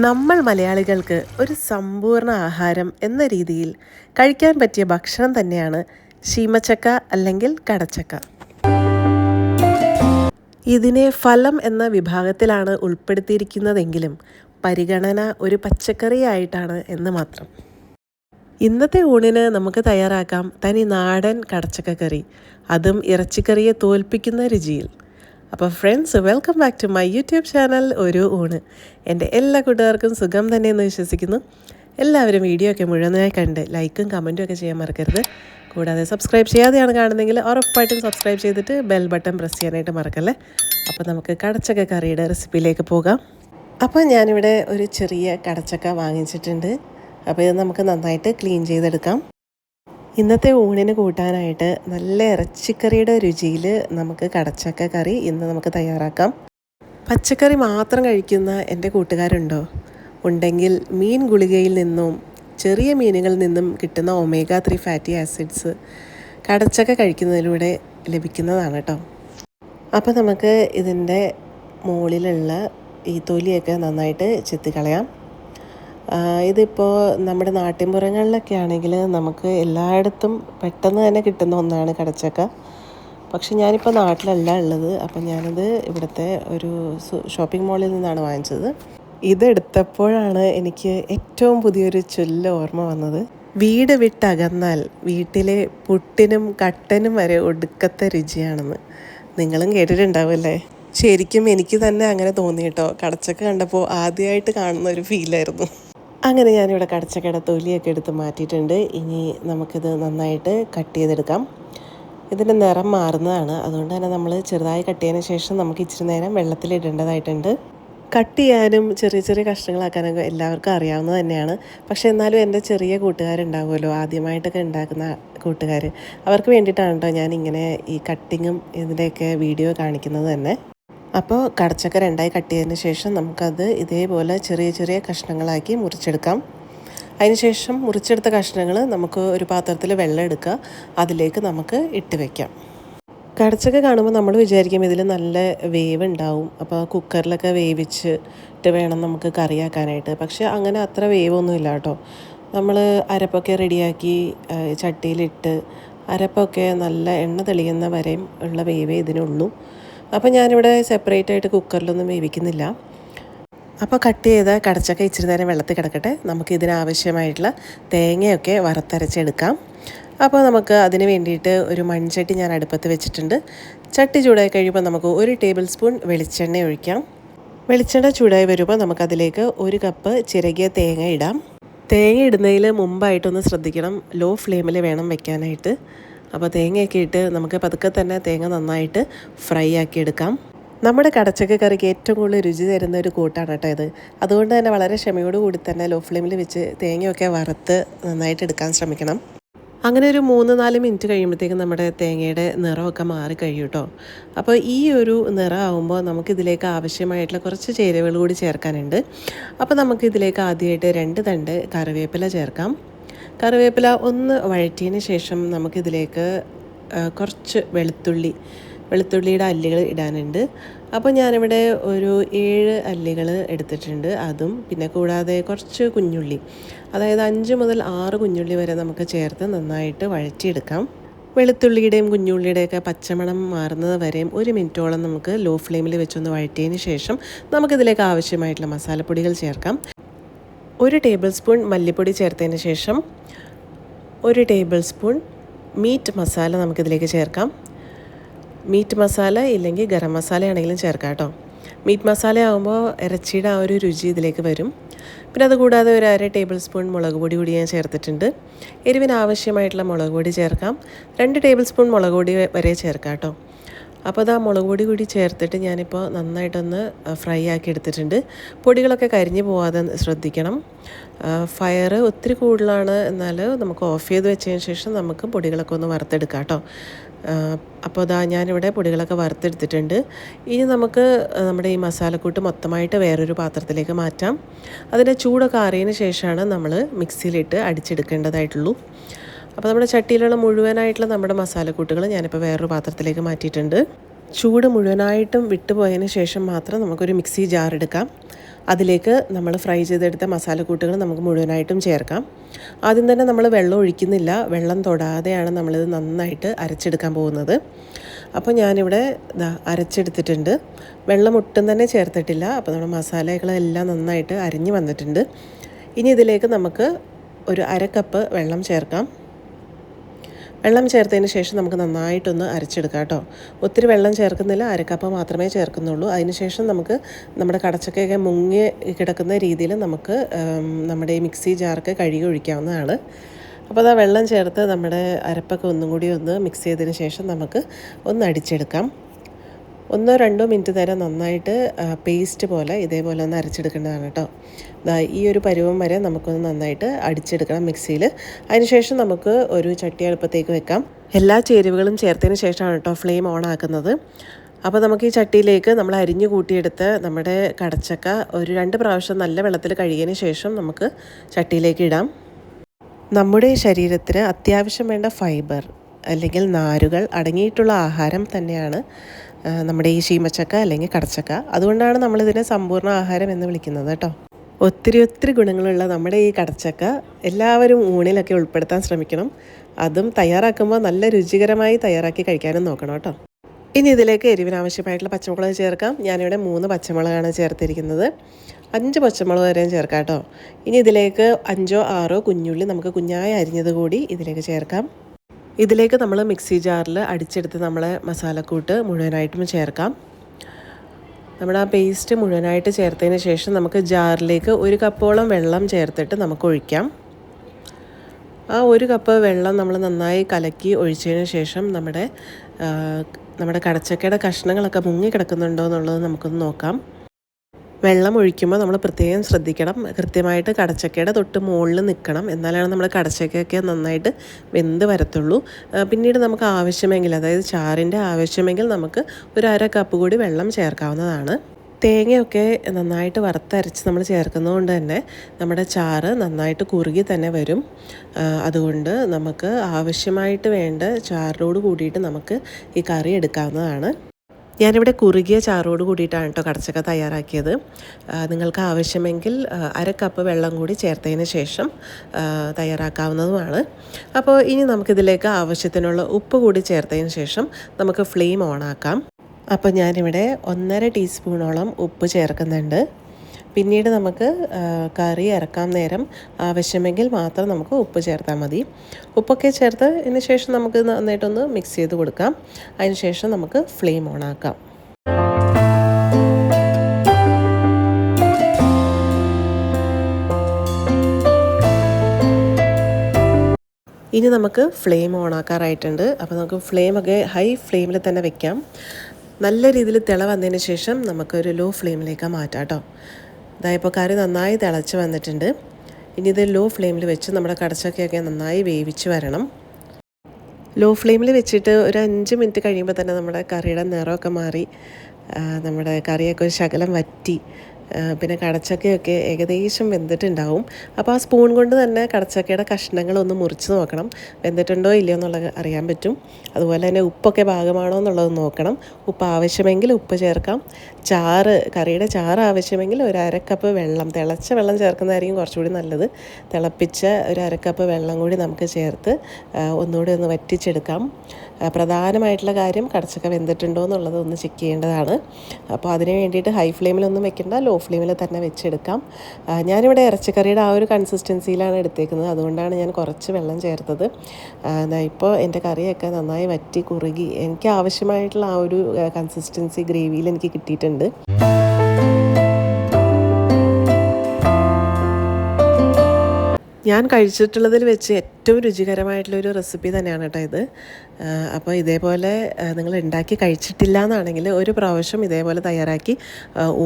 നമ്മൾ മലയാളികൾക്ക് ഒരു സമ്പൂർണ ആഹാരം എന്ന രീതിയിൽ കഴിക്കാൻ പറ്റിയ ഭക്ഷണം തന്നെയാണ് ശീമച്ചക്ക അല്ലെങ്കിൽ കടച്ചക്ക. ഇതിനെ ഫലം എന്ന വിഭാഗത്തിലാണ് ഉൾപ്പെടുത്തിയിരിക്കുന്നതെങ്കിലും പരിഗണന ഒരു പച്ചക്കറിയായിട്ടാണ് എന്ന് മാത്രം. ഇന്നത്തെ ഊണിന് നമുക്ക് തയ്യാറാക്കാം തനി നാടൻ കടച്ചക്ക കറി അതും ഇറച്ചിക്കറിയെ തോൽപ്പിക്കുന്ന രുചിയിൽ. അപ്പോൾ friends welcome back to my YouTube channel ഒരു ഊണ്. എന്റെ എല്ലാ കൂട്ടുകാർക്കും സുഖം തന്നെയെന്ന് വിശ്വസിക്കുന്നു. എല്ലാവരും വീഡിയോ ഒക്കെ മുഴുവനായി കണ്ട് ലൈക്കും കമന്റും ഒക്കെ ചെയ്യാൻ മറക്കരുത്. കൂടാതെ സബ്സ്ക്രൈബ് ചെയ്യാതെയാണ് കാണുന്നതെങ്കിൽ ഉറപ്പായിട്ടും സബ്സ്ക്രൈബ് ചെയ്തിട്ട് ബെൽ ബട്ടൺ പ്രസ് ചെയ്യാനായിട്ട് മറക്കല്ലേ? അപ്പോൾ നമുക്ക് കടച്ചക്ക കറിയുടെ റെസിപ്പിയിലേക്ക് പോകാം. അപ്പോൾ ഞാനിവിടെ ഒരു ചെറിയ കടച്ചക്ക വാങ്ങിച്ചിട്ടുണ്ട്. അപ്പോൾ ഇത് നമുക്ക് നന്നായിട്ട് ക്ലീൻ ചെയ്തെടുക്കാം. ഇന്നത്തെ ഊണിന് കൂട്ടാനായിട്ട് നല്ല ഇറച്ചിക്കറിയുടെ രുചിയിൽ നമുക്ക് കടച്ചക്ക കറി ഇന്ന് നമുക്ക് തയ്യാറാക്കാം. പച്ചക്കറി മാത്രം കഴിക്കുന്ന എന്റെ കൂട്ടുകാരുണ്ടോ? ഉണ്ടെങ്കിൽ മീൻ ഗുളികയിൽ നിന്നും ചെറിയ മീനുകളിൽ നിന്നും കിട്ടുന്ന ഒമേഗ ത്രീ ഫാറ്റി ആസിഡ്സ് കടച്ചക്ക കഴിക്കുന്നതിലൂടെ ലഭിക്കുന്നതാണ് കേട്ടോ അപ്പോൾ നമുക്ക് ഇതിന്റെ മുകളിലുള്ള ഈ തൊലിയൊക്കെ നന്നായിട്ട് ചെത്തിക്കളയാം. ഇതിപ്പോൾ നമ്മുടെ നാട്ടിൻപുറങ്ങളിലൊക്കെ ആണെങ്കിൽ നമുക്ക് എല്ലായിടത്തും പെട്ടെന്ന് തന്നെ കിട്ടുന്ന ഒന്നാണ് കടച്ചക്ക. പക്ഷെ ഞാനിപ്പോൾ നാട്ടിലല്ല ഉള്ളത്. അപ്പം ഞാനത് ഇവിടുത്തെ ഒരു ഷോപ്പിംഗ് മാളിൽ നിന്നാണ് വാങ്ങിച്ചത്. ഇതെടുത്തപ്പോഴാണ് എനിക്ക് ഏറ്റവും പുതിയൊരു ചൊല്ല് ഓർമ്മ വന്നത്. വീട് വിട്ടകന്നാൽ വീട്ടിലെ പുട്ടിനും കട്ടനും വരെ ഒടുക്കത്തെ രുചിയാണെന്ന്. നിങ്ങളും കേട്ടിട്ടുണ്ടാവുമല്ലേ? ശരിക്കും എനിക്ക് തന്നെ അങ്ങനെ തോന്നി കേട്ടോ കടച്ചക്ക കണ്ടപ്പോൾ ആദ്യമായിട്ട് കാണുന്ന ഒരു ഫീലായിരുന്നു അങ്ങനെ ഞാനിവിടെ കടച്ചക്കട തൊലിയൊക്കെ എടുത്ത് മാറ്റിയിട്ടുണ്ട്. ഇനി നമുക്കിത് നന്നായിട്ട് കട്ട് ചെയ്തെടുക്കാം. ഇതിന്റെ നിറം മാറുന്നതാണ്. അതുകൊണ്ട് തന്നെ നമ്മൾ ചെറുതായി കട്ട് ചെയ്തതിന് ശേഷം നമുക്ക് ഇച്ചിരി നേരം വെള്ളത്തിലിടേണ്ടതായിട്ടുണ്ട് കട്ട് ചെയ്യാനും ചെറിയ ചെറിയ കഷ്ണങ്ങളാക്കാനൊക്കെ എല്ലാവർക്കും അറിയാവുന്നത് തന്നെയാണ്. പക്ഷേ എന്നാലും എന്റെ ചെറിയ കൂട്ടുകാരുണ്ടാവുമല്ലോ. ആദ്യമായിട്ടൊക്കെ ഉണ്ടാക്കുന്ന കൂട്ടുകാർ അവർക്ക് വേണ്ടിയിട്ടാണ് കേട്ടോ ഞാൻ ഇങ്ങനെ ഈ കട്ടിങ്ങും ഇതിന്റെയൊക്കെ വീഡിയോ കാണിക്കുന്നത് തന്നെ. അപ്പോൾ കടച്ചക്ക രണ്ടായി കട്ട് ചെയ്തതിന് ശേഷം നമുക്കത് ഇതേപോലെ ചെറിയ ചെറിയ കഷ്ണങ്ങളാക്കി മുറിച്ചെടുക്കാം. അതിനുശേഷം മുറിച്ചെടുത്ത കഷ്ണങ്ങൾ നമുക്ക് ഒരു പാത്രത്തിൽ വെള്ളം എടുക്കുക. അതിലേക്ക് നമുക്ക് ഇട്ട് വയ്ക്കാം കടച്ചക്ക കാണുമ്പോൾ നമ്മൾ വിചാരിക്കും ഇതിൽ നല്ല വേവ് ഉണ്ടാവും. അപ്പോൾ കുക്കറിലൊക്കെ വേവിച്ചിട്ട് വേണം നമുക്ക് കറിയാക്കാനായിട്ട്. പക്ഷേ അങ്ങനെ അത്ര വേവൊന്നുമില്ല കേട്ടോ. നമ്മൾ അരപ്പൊക്കെ റെഡിയാക്കി ചട്ടിയിലിട്ട് അരപ്പൊക്കെ നല്ല എണ്ണ തെളിയുന്ന വരെയും ഉള്ള വേവേ ഇതിനുള്ളൂ. അപ്പോൾ ഞാനിവിടെ സെപ്പറേറ്റ് ആയിട്ട് കുക്കറിലൊന്നും വേവിക്കുന്നില്ല. അപ്പോൾ കട്ട് ചെയ്ത കടച്ചക്ക ഇച്ചിരി നേരം വെള്ളത്തിൽ കിടക്കട്ടെ. നമുക്ക് ഇതിനാവശ്യമായിട്ടുള്ള തേങ്ങയൊക്കെ വറുത്തരച്ചെടുക്കാം. അപ്പോൾ നമുക്ക് അതിന് വേണ്ടിയിട്ട് ഒരു മൺചട്ടി ഞാൻ അടുപ്പത്ത് വെച്ചിട്ടുണ്ട്. ചട്ടി ചൂടായി കഴിയുമ്പോൾ നമുക്ക് ഒരു ടേബിൾ സ്പൂൺ വെളിച്ചെണ്ണ ഒഴിക്കാം. വെളിച്ചെണ്ണ ചൂടായി വരുമ്പോൾ നമുക്കതിലേക്ക് ഒരു കപ്പ് ചിരകിയ തേങ്ങ ഇടാം. തേങ്ങ ഇടുന്നതിൽ മുമ്പായിട്ടൊന്ന് ശ്രദ്ധിക്കണം. ലോ ഫ്ലെയിമിൽ വേണം വെക്കാനായിട്ട്. അപ്പോൾ തേങ്ങയൊക്കെ ഇട്ട് നമുക്ക് പതുക്കെ തന്നെ തേങ്ങ നന്നായിട്ട് ഫ്രൈ ആക്കി എടുക്കാം. നമ്മുടെ കടച്ചക്ക കറിക്ക് ഏറ്റവും കൂടുതൽ രുചി തരുന്ന ഒരു കൂട്ടാണ് കേട്ടോ ഇത്. അതുകൊണ്ട് തന്നെ വളരെ ക്ഷമയോടുകൂടി തന്നെ ലോ ഫ്ലെയിമിൽ വെച്ച് തേങ്ങയൊക്കെ വറുത്ത് നന്നായിട്ട് എടുക്കാൻ ശ്രമിക്കണം. അങ്ങനെ ഒരു മൂന്ന് നാല് മിനിറ്റ് കഴിയുമ്പോഴത്തേക്കും നമ്മുടെ തേങ്ങയുടെ നിറമൊക്കെ മാറി കഴിയും കേട്ടോ. അപ്പോൾ ഈ ഒരു നിറമാകുമ്പോൾ നമുക്കിതിലേക്ക് ആവശ്യമായിട്ടുള്ള കുറച്ച് ചേരുവകൾ കൂടി ചേർക്കാനുണ്ട്. അപ്പോൾ നമുക്കിതിലേക്ക് ആദ്യമായിട്ട് രണ്ട് തണ്ട് കറിവേപ്പില ചേർക്കാം. കറിവേപ്പില ഒന്ന് വഴറ്റിയതിന് ശേഷം നമുക്കിതിലേക്ക് കുറച്ച് വെളുത്തുള്ളി വെളുത്തുള്ളിയുടെ അല്ലികൾ ഇടാനുണ്ട്. അപ്പോൾ ഞാനിവിടെ ഒരു ഏഴ് അല്ലികൾ എടുത്തിട്ടുണ്ട്. അതും പിന്നെ കൂടാതെ കുറച്ച് കുഞ്ഞുള്ളി അതായത് അഞ്ച് മുതൽ ആറ് കുഞ്ഞുള്ളി വരെ നമുക്ക് ചേർത്ത് നന്നായിട്ട് വഴറ്റിയെടുക്കാം. വെളുത്തുള്ളിയുടെയും കുഞ്ഞുള്ളിയുടെയൊക്കെ പച്ചമണം മാറുന്നത് വരെയും ഒരു മിനിറ്റോളം നമുക്ക് ലോ ഫ്ലെയിമിൽ വെച്ചൊന്ന് വഴറ്റിയതിന് ശേഷം നമുക്കിതിലേക്ക് ആവശ്യമായിട്ടുള്ള മസാലപ്പൊടികൾ ചേർക്കാം. ഒരു ടേബിൾ സ്പൂൺ മല്ലിപ്പൊടി ചേർത്തതിന് ശേഷം ഒരു ടേബിൾ സ്പൂൺ മീറ്റ് മസാല നമുക്കിതിലേക്ക് ചേർക്കാം. മീറ്റ് മസാല ഇല്ലെങ്കിൽ ഗരം മസാലയാണെങ്കിലും ചേർക്കാം കേട്ടോ. മീറ്റ് മസാല ആകുമ്പോൾ ഇറച്ചിയുടെ ആ ഒരു രുചി ഇതിലേക്ക് വരും. പിന്നെ അതുകൂടാതെ ഒരു അര ടേബിൾ സ്പൂൺ മുളക് പൊടി കൂടി ഞാൻ ചേർത്തിട്ടുണ്ട്. എരിവിന് ആവശ്യമായിട്ടുള്ള മുളക് പൊടി ചേർക്കാം. രണ്ട് ടേബിൾ സ്പൂൺ മുളക് പൊടി വരെ ചേർക്കാം കേട്ടോ. അപ്പോൾ അത് ആ മുളക് പൊടി കൂടി ചേർത്തിട്ട് ഞാനിപ്പോൾ നന്നായിട്ടൊന്ന് ഫ്രൈ ആക്കി എടുത്തിട്ടുണ്ട്. പൊടികളൊക്കെ കരിഞ്ഞു പോവാതെ ശ്രദ്ധിക്കണം. ഫയർ ഒത്തിരി കൂടുതലാണ് എന്നാൽ നമുക്ക് ഓഫ് ചെയ്ത് വെച്ചതിന് ശേഷം നമുക്ക് പൊടികളൊക്കെ ഒന്ന് വറുത്തെടുക്കാം കേട്ടോ. അപ്പോൾ അതാ ഞാനിവിടെ പൊടികളൊക്കെ വറുത്തെടുത്തിട്ടുണ്ട്. ഇനി നമുക്ക് നമ്മുടെ ഈ മസാലക്കൂട്ട് മൊത്തമായിട്ട് വേറൊരു പാത്രത്തിലേക്ക് മാറ്റാം. അതിന്റെ ചൂടൊക്കെ ആറിയതിന് ശേഷമാണ് നമ്മൾ മിക്സിയിലിട്ട് അടിച്ചെടുക്കേണ്ടതായിട്ടുള്ളൂ. അപ്പോൾ നമ്മുടെ ചട്ടിയിലുള്ള മുഴുവനായിട്ടുള്ള നമ്മുടെ മസാലക്കൂട്ടുകൾ ഞാനിപ്പോൾ വേറൊരു പാത്രത്തിലേക്ക് മാറ്റിയിട്ടുണ്ട്. ചൂട് മുഴുവനായിട്ടും വിട്ടുപോയതിന് ശേഷം മാത്രം നമുക്കൊരു മിക്സി ജാർ എടുക്കാം. അതിലേക്ക് നമ്മൾ ഫ്രൈ ചെയ്തെടുത്ത മസാലക്കൂട്ടുകൾ നമുക്ക് മുഴുവനായിട്ടും ചേർക്കാം. ആദ്യം തന്നെ നമ്മൾ വെള്ളം ഒഴിക്കുന്നില്ല. വെള്ളം തൊടാതെയാണ് നമ്മളിത് നന്നായിട്ട് അരച്ചെടുക്കാൻ പോകുന്നത്. അപ്പോൾ ഞാനിവിടെ ദാ അരച്ചെടുത്തിട്ടുണ്ട്. വെള്ളം ഒട്ടും തന്നെ ചേർത്തിട്ടില്ല. അപ്പോൾ നമ്മുടെ മസാലകളെല്ലാം നന്നായിട്ട് അരിഞ്ഞ് വന്നിട്ടുണ്ട്. ഇനി ഇതിലേക്ക് നമുക്ക് ഒരു അര കപ്പ് വെള്ളം ചേർക്കാം. വെള്ളം ചേർത്തതിന് ശേഷം നമുക്ക് നന്നായിട്ടൊന്ന് അരച്ചെടുക്കാം കേട്ടോ. ഒത്തിരി വെള്ളം ചേർക്കുന്നില്ല അരക്കപ്പ മാത്രമേ ചേർക്കുന്നുള്ളൂ. അതിനുശേഷം നമുക്ക് നമ്മുടെ കടച്ചക്കയൊക്കെ മുങ്ങി കിടക്കുന്ന രീതിയിൽ നമുക്ക് നമ്മുടെ ഈ മിക്സി ജാർക്ക് കഴുകി ഒഴിക്കാവുന്നതാണ്. അപ്പോൾ അതാ വെള്ളം ചേർത്ത് നമ്മുടെ അരപ്പൊക്കെ ഒന്നും കൂടി ഒന്ന് മിക്സ് ചെയ്തതിന് ശേഷം നമുക്ക് ഒന്ന് അടിച്ചെടുക്കാം. ഒന്നോ രണ്ടോ മിനിറ്റ് നേരം നന്നായിട്ട് പേസ്റ്റ് പോലെ ഇതേപോലെ ഒന്ന് അരച്ചെടുക്കേണ്ടതാണ് കേട്ടോ. ഈ ഒരു പരുവം വരെ നമുക്കൊന്ന് നന്നായിട്ട് അടിച്ചെടുക്കണം മിക്സിയിൽ. അതിനുശേഷം നമുക്ക് ഒരു ചട്ടി അടുപ്പത്തേക്ക് വെക്കാം. എല്ലാ ചേരുവകളും ചേർത്തതിന് ശേഷമാണ് കേട്ടോ ഫ്ലെയിം ഓൺ ആക്കുന്നത്. അപ്പോൾ നമുക്ക് ഈ ചട്ടിയിലേക്ക് നമ്മൾ അരിഞ്ഞു കൂട്ടിയെടുത്ത് നമ്മുടെ കടച്ചക്ക ഒരു രണ്ട് പ്രാവശ്യം നല്ല വെള്ളത്തിൽ കഴുകിയതിന് ശേഷം നമുക്ക് ചട്ടിയിലേക്ക് ഇടാം. നമ്മുടെ ശരീരത്തിന് അത്യാവശ്യം വേണ്ട ഫൈബർ അല്ലെങ്കിൽ നാരുകൾ അടങ്ങിയിട്ടുള്ള ആഹാരം തന്നെയാണ് നമ്മുടെ ഈ ശീമച്ചക്ക അല്ലെങ്കിൽ കടച്ചക്ക. അതുകൊണ്ടാണ് നമ്മളിതിനെ സമ്പൂർണ ആഹാരം എന്ന് വിളിക്കുന്നത് കേട്ടോ. ഒത്തിരി ഒത്തിരി ഗുണങ്ങളുള്ള നമ്മുടെ ഈ കടച്ചക്ക എല്ലാവരും ഊണിലൊക്കെ ഉൾപ്പെടുത്താൻ ശ്രമിക്കണം. അതും തയ്യാറാക്കുമ്പോൾ നല്ല രുചികരമായി തയ്യാറാക്കി കഴിക്കാനും നോക്കണം കേട്ടോ. ഇനി ഇതിലേക്ക് എരിവിന് ആവശ്യമായിട്ടുള്ള പച്ചമുളക് ചേർക്കാം. ഞാനിവിടെ മൂന്ന് പച്ചമുളകാണ് ചേർത്തിരിക്കുന്നത്. അഞ്ച് പച്ചമുളക് വരെയും ചേർക്കാം കേട്ടോ. ഇനി ഇതിലേക്ക് അഞ്ചോ ആറോ കുഞ്ഞുള്ളി നമുക്ക് കുഞ്ഞായി അരിഞ്ഞത് കൂടി ഇതിലേക്ക് ചേർക്കാം. ഇതിലേക്ക് നമ്മൾ മിക്സി ജാറിൽ അടിച്ചെടുത്ത് നമ്മളെ മസാലക്കൂട്ട് മുഴുവനായിട്ടും ചേർക്കാം. നമ്മുടെ ആ പേസ്റ്റ് മുഴുവനായിട്ട് ചേർത്തതിന് ശേഷം നമുക്ക് ജാറിലേക്ക് ഒരു കപ്പോളം വെള്ളം ചേർത്തിട്ട് നമുക്ക് ഒഴിക്കാം. ആ ഒരു കപ്പ് വെള്ളം നമ്മൾ നന്നായി കലക്കി ഒഴിച്ചതിന് ശേഷം നമ്മുടെ നമ്മുടെ കടച്ചക്കയുടെ കഷ്ണങ്ങളൊക്കെ മുങ്ങി കിടക്കുന്നുണ്ടോ എന്നുള്ളത് നമുക്കൊന്ന് നോക്കാം. വെള്ളം ഒഴിക്കുമ്പോൾ നമ്മൾ പ്രത്യേകം ശ്രദ്ധിക്കണം. കൃത്യമായിട്ട് കടച്ചക്കയുടെ തൊട്ട് മുകളിൽ നിൽക്കണം. എന്നാലാണ് നമ്മൾ കടച്ചക്കയൊക്കെ നന്നായിട്ട് വെന്ത് വരത്തുള്ളൂ. പിന്നീട് നമുക്ക് ആവശ്യമെങ്കിൽ അതായത് ചാറിന്റെ ആവശ്യമെങ്കിൽ നമുക്ക് ഒരു അര കപ്പ് കൂടി വെള്ളം ചേർക്കാവുന്നതാണ്. തേങ്ങയൊക്കെ നന്നായിട്ട് വറുത്തരച്ച് നമ്മൾ ചേർക്കുന്നതുകൊണ്ട് തന്നെ നമ്മുടെ ചാറ് നന്നായിട്ട് കുറുകി തന്നെ വരും. അതുകൊണ്ട് നമുക്ക് ആവശ്യമായിട്ട് വേണ്ട ചാറിനോട് കൂടിയിട്ട് നമുക്ക് ഈ കറി എടുക്കാവുന്നതാണ്. ഞാനിവിടെ കുറുകിയ ചാറോട് കൂടിയിട്ടാണ് കേട്ടോ കടച്ചക്ക തയ്യാറാക്കിയത്. നിങ്ങൾക്ക് ആവശ്യമെങ്കിൽ അര കപ്പ് വെള്ളം കൂടി ചേർത്തതിന് ശേഷം തയ്യാറാക്കാവുന്നതുമാണ്. അപ്പോൾ ഇനി നമുക്കിതിലേക്ക് ആവശ്യത്തിനുള്ള ഉപ്പ് കൂടി ചേർത്തതിന് ശേഷം നമുക്ക് ഫ്ലെയിം ഓണാക്കാം. അപ്പോൾ ഞാനിവിടെ ഒന്നര ടീസ്പൂണോളം ഉപ്പ് ചേർക്കുന്നുണ്ട്. പിന്നീട് നമുക്ക് കറി ഇറക്കാൻ നേരം ആവശ്യമെങ്കിൽ മാത്രം നമുക്ക് ഉപ്പ് ചേർത്താൽ മതി. ഉപ്പൊക്കെ ചേർത്ത് ഇതിന് ശേഷം നമുക്ക് നന്നായിട്ടൊന്ന് മിക്സ് ചെയ്ത് കൊടുക്കാം. അതിന് ശേഷം നമുക്ക് ഫ്ലെയിം ഓൺ ആക്കാം. ഇനി നമുക്ക് ഫ്ലെയിം ഓൺ ആക്കാറായിട്ടുണ്ട്. അപ്പോൾ നമുക്ക് ഫ്ലെയിമൊക്കെ ഹൈ ഫ്ലെയിമിൽ തന്നെ വെക്കാം. നല്ല രീതിയിൽ തിള വന്നതിന് ശേഷം നമുക്കൊരു ലോ ഫ്ലെയിമിലേക്ക് മാറ്റാം കേട്ടോ. ഇതായപ്പോൾ കറി നന്നായി തിളച്ച് വന്നിട്ടുണ്ട്. ഇനി ഇത് ലോ ഫ്ലെയിമിൽ വെച്ച് നമ്മുടെ കടച്ചക്കയൊക്കെ നന്നായി വേവിച്ച് വരണം. ലോ ഫ്ലെയിമിൽ വെച്ചിട്ട് ഒരു അഞ്ച് മിനിറ്റ് കഴിയുമ്പോൾ തന്നെ നമ്മുടെ കറിയുടെ നിറമൊക്കെ മാറി നമ്മുടെ കറിയൊക്കെ ഒരു ശകലം വറ്റി പിന്നെ കടച്ചക്കയൊക്കെ ഏകദേശം വെന്തിട്ടുണ്ടാവും. അപ്പോൾ ആ സ്പൂൺ കൊണ്ട് തന്നെ കടച്ചക്കയുടെ കഷ്ണങ്ങളൊന്ന് മുറിച്ച് നോക്കണം. വെന്തിട്ടുണ്ടോ ഇല്ലയോ എന്നുള്ളത് അറിയാൻ പറ്റും. അതുപോലെ തന്നെ ഉപ്പൊക്കെ ഭാഗമാണോ എന്നുള്ളത് നോക്കണം. ഉപ്പ് ആവശ്യമെങ്കിൽ ഉപ്പ് ചേർക്കാം. ചാറ് കറിയുടെ ചാറ് ആവശ്യമെങ്കിൽ ഒരു അരക്കപ്പ് വെള്ളം തിളച്ച വെള്ളം ചേർക്കുന്നതായിരിക്കും കുറച്ചുകൂടി നല്ലത്. തിളപ്പിച്ച ഒരു അരക്കപ്പ് വെള്ളം കൂടി നമുക്ക് ചേർത്ത് ഒന്നുകൂടി ഒന്ന് വറ്റിച്ചെടുക്കാം. പ്രധാനമായിട്ടുള്ള കാര്യം കടച്ചക്ക വെന്തിട്ടുണ്ടോ എന്നുള്ളത് ഒന്ന് ചെക്ക് ചെയ്യേണ്ടതാണ്. അപ്പോൾ അതിന് വേണ്ടിയിട്ട് ഹൈ ഫ്ലെയിമിലൊന്നും വെക്കേണ്ട ഫ്ലെയിമിൽ തന്നെ വെച്ചെടുക്കാം. ഞാനിവിടെ ഇറച്ചിക്കറിയുടെ ആ ഒരു കൺസിസ്റ്റൻസിയിലാണ് എടുത്തേക്കുന്നത്. അതുകൊണ്ടാണ് ഞാൻ കുറച്ച് വെള്ളം ചേർത്തത്. ഇപ്പോൾ എന്റെ കറിയൊക്കെ നന്നായി വറ്റി കുറുകി. എനിക്ക് ആവശ്യമായിട്ടുള്ള ആ ഒരു കൺസിസ്റ്റൻസി ഗ്രേവിയിൽ എനിക്ക് കിട്ടിയിട്ടുണ്ട്. ഞാൻ കഴിച്ചിട്ടുള്ളതിൽ വെച്ച് ഏറ്റവും രുചികരമായിട്ടുള്ളൊരു റെസിപ്പി തന്നെയാണ് കേട്ടോ ഇത്. അപ്പോൾ ഇതേപോലെ നിങ്ങൾ ഉണ്ടാക്കി കഴിച്ചിട്ടില്ല എന്നാണെങ്കിൽ ഒരു പ്രാവശ്യം ഇതേപോലെ തയ്യാറാക്കി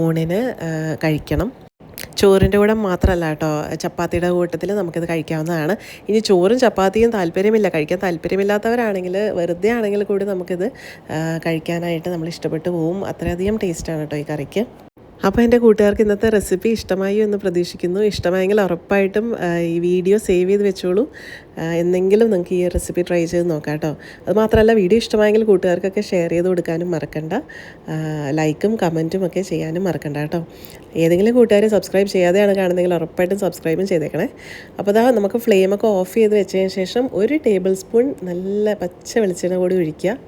ഊണിന് കഴിക്കണം. ചോറിന്റെ കൂടെ മാത്രമല്ല കേട്ടോ ചപ്പാത്തിയുടെ കൂട്ടത്തിൽ നമുക്കിത് കഴിക്കാവുന്നതാണ്. ഇനി ചോറും ചപ്പാത്തിയും താല്പര്യമില്ല. കഴിക്കാൻ താല്പര്യമില്ലാത്തവരാണെങ്കിൽ വെറുതെ ആണെങ്കിൽ കൂടി നമുക്കിത് കഴിക്കാനായിട്ട് നമ്മൾ ഇഷ്ടപ്പെട്ടു പോവും. അത്രയധികം ടേസ്റ്റാണ് കേട്ടോ ഈ കറിക്ക്. അപ്പോൾ എന്റെ കൂട്ടുകാർക്ക് ഇന്നത്തെ റെസിപ്പി ഇഷ്ടമായി എന്ന് പ്രതീക്ഷിക്കുന്നു. ഇഷ്ടമായെങ്കിൽ ഉറപ്പായിട്ടും ഈ വീഡിയോ സേവ് ചെയ്ത് വെച്ചോളൂ. എന്നെങ്കിലും നിങ്ങൾക്ക് ഈ റെസിപ്പി ട്രൈ ചെയ്ത് നോക്കാം കേട്ടോ. അതുമാത്രമല്ല വീഡിയോ ഇഷ്ടമായെങ്കിൽ കൂട്ടുകാർക്കൊക്കെ ഷെയർ ചെയ്ത് കൊടുക്കാനും മറക്കണ്ട. ലൈക്കും കമന്റും ഒക്കെ ചെയ്യാനും മറക്കണ്ട കേട്ടോ. ഏതെങ്കിലും കൂട്ടുകാർ സബ്സ്ക്രൈബ് ചെയ്യാതെയാണ് കാണുന്നതെങ്കിൽ ഉറപ്പായിട്ടും സബ്സ്ക്രൈബും ചെയ്തേക്കണേ. അപ്പോൾ അതാ നമുക്ക് ഫ്ലെയിമൊക്കെ ഓഫ് ചെയ്ത് വെച്ചതിന് ശേഷം ഒരു ടേബിൾ സ്പൂൺ നല്ല പച്ച വെളിച്ചെണ്ണ കൂടി ഒഴിക്കുക.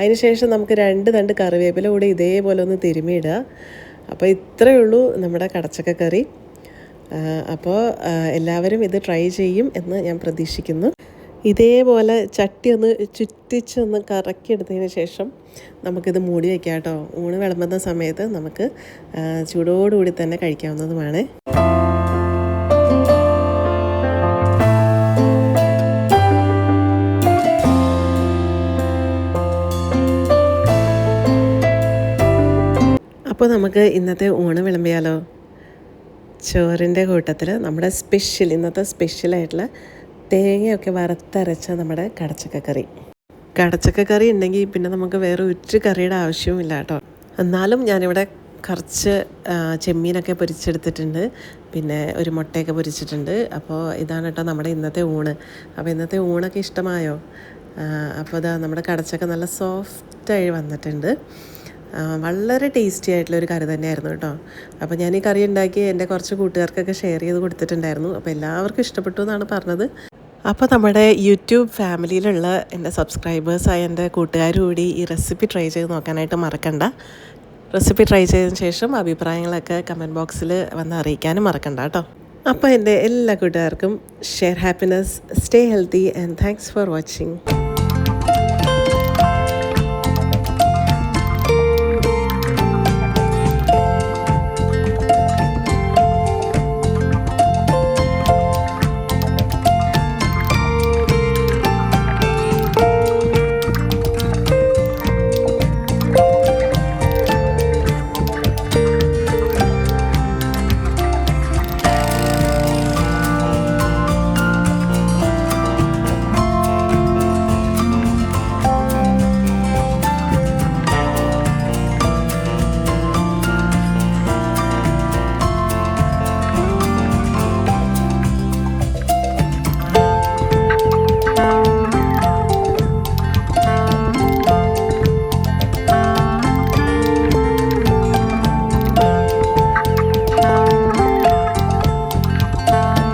അതിനുശേഷം നമുക്ക് രണ്ട് തണ്ട് കറിവേപ്പില കൂടി ഇതേപോലെ ഒന്ന് തിരുമിയിടുക അപ്പോൾ ഇത്രയേ ഉള്ളൂ നമ്മുടെ കടച്ചക്ക കറി അപ്പോൾ എല്ലാവരും ഇത് ട്രൈ ചെയ്യും എന്ന് ഞാൻ പ്രതീക്ഷിക്കുന്നു. ഇതേപോലെ ചട്ടി ഒന്ന് ചുറ്റിച്ചൊന്ന് കറക്കിയെടുത്തതിന് ശേഷം നമുക്കിത് മൂടി വയ്ക്കാം കേട്ടോ. ഊണ് വിളമ്പുന്ന സമയത്ത് നമുക്ക് ചൂടോടുകൂടി തന്നെ കഴിക്കാവുന്നതുമാണ്. അപ്പോൾ നമുക്ക് ഇന്നത്തെ ഊണ് വിളമ്പിയാലോ? ചോറിന്റെ കൂട്ടത്തിൽ നമ്മുടെ സ്പെഷ്യൽ ഇന്നത്തെ സ്പെഷ്യലായിട്ടുള്ള തേങ്ങയൊക്കെ വറുത്തരച്ച നമ്മുടെ കടച്ചക്കക്കറി കടച്ചക്കക്കറി കടച്ചക്ക കറി ഉണ്ടെങ്കിൽ പിന്നെ നമുക്ക് വേറെ ഒരു കറിയുടെ ആവശ്യവുമില്ല കേട്ടോ. എന്നാലും ഞാനിവിടെ കുറച്ച് ചെമ്മീനൊക്കെ പൊരിച്ചെടുത്തിട്ടുണ്ട്. പിന്നെ ഒരു മുട്ടയൊക്കെ പൊരിച്ചിട്ടുണ്ട്. അപ്പോൾ ഇതാണ് കേട്ടോ നമ്മുടെ ഇന്നത്തെ ഊണ്. അപ്പോൾ ഇന്നത്തെ ഊണൊക്കെ ഇഷ്ടമായോ? അപ്പോൾ ഇതാ നമ്മുടെ കടച്ചക്ക നല്ല സോഫ്റ്റായി വന്നിട്ടുണ്ട്. വളരെ ടേസ്റ്റി ആയിട്ടുള്ള ഒരു കറി തന്നെയായിരുന്നു കേട്ടോ. അപ്പോൾ ഞാൻ ഈ കറി ഉണ്ടാക്കി എന്റെ കുറച്ച് കൂട്ടുകാർക്കൊക്കെ ഷെയർ ചെയ്ത് കൊടുത്തിട്ടുണ്ടായിരുന്നു. അപ്പോൾ എല്ലാവർക്കും ഇഷ്ടപ്പെട്ടു എന്നാണ് പറഞ്ഞത്. അപ്പോൾ നമ്മുടെ യൂട്യൂബ് ഫാമിലിയിലുള്ള എന്റെ സബ്സ്ക്രൈബേഴ്സായ എന്റെ കൂട്ടുകാർ കൂടി ഈ റെസിപ്പി ട്രൈ ചെയ്ത് നോക്കാനായിട്ട് മറക്കണ്ട. റെസിപ്പി ട്രൈ ചെയ്തതിന് ശേഷം അഭിപ്രായങ്ങളൊക്കെ കമന്റ് ബോക്സിൽ വന്ന് അറിയിക്കാനും മറക്കണ്ട കേട്ടോ. അപ്പോൾ എന്റെ എല്ലാ കൂട്ടുകാർക്കും share happiness stay healthy and thanks for watching